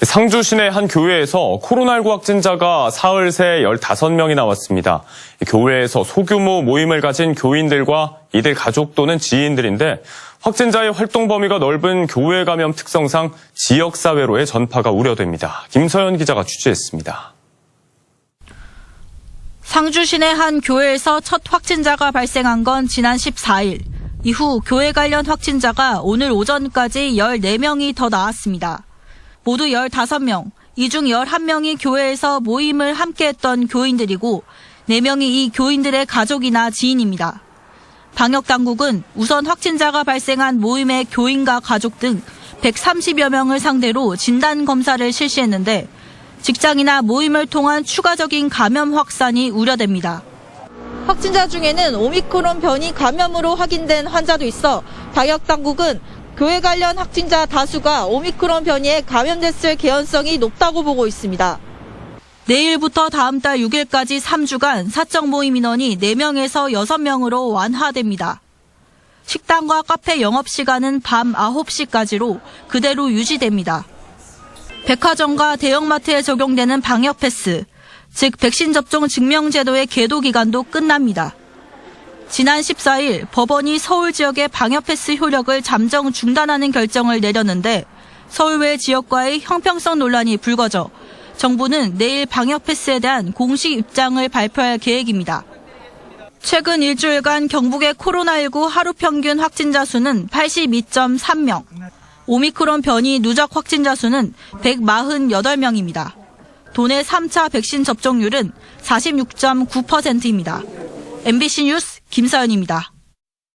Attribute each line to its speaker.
Speaker 1: 상주 시내 한 교회에서 코로나19 확진자가 사흘 새 15명이 나왔습니다. 교회에서 소규모 모임을 가진 교인들과 이들 가족 또는 지인들인데 확진자의 활동 범위가 넓은 교회 감염 특성상 지역사회로의 전파가 우려됩니다. 김서연 기자가 취재했습니다.
Speaker 2: 상주 시내 한 교회에서 첫 확진자가 발생한 건 지난 14일. 이후 교회 관련 확진자가 오늘 오전까지 14명이 더 나왔습니다. 모두 15명, 이 중 11명이 교회에서 모임을 함께 했던 교인들이고 4명이 이 교인들의 가족이나 지인입니다. 방역 당국은 우선 확진자가 발생한 모임의 교인과 가족 등 130여 명을 상대로 진단 검사를 실시했는데 직장이나 모임을 통한 추가적인 감염 확산이 우려됩니다. 확진자 중에는 오미크론 변이 감염으로 확인된 환자도 있어 방역 당국은 교회 관련 확진자 다수가 오미크론 변이에 감염됐을 개연성이 높다고 보고 있습니다. 내일부터 다음 달 6일까지 3주간 사적 모임 인원이 4명에서 6명으로 완화됩니다. 식당과 카페 영업 시간은 밤 9시까지로 그대로 유지됩니다. 백화점과 대형마트에 적용되는 방역 패스, 즉 백신 접종 증명 제도의 계도 기간도 끝납니다. 지난 14일 법원이 서울 지역의 방역 패스 효력을 잠정 중단하는 결정을 내렸는데 서울 외 지역과의 형평성 논란이 불거져 정부는 내일 방역 패스에 대한 공식 입장을 발표할 계획입니다. 최근 일주일간 경북의 코로나19 하루 평균 확진자 수는 82.3명, 오미크론 변이 누적 확진자 수는 148명입니다. 도내 3차 백신 접종률은 46.9%입니다. MBC 뉴스 김사연입니다.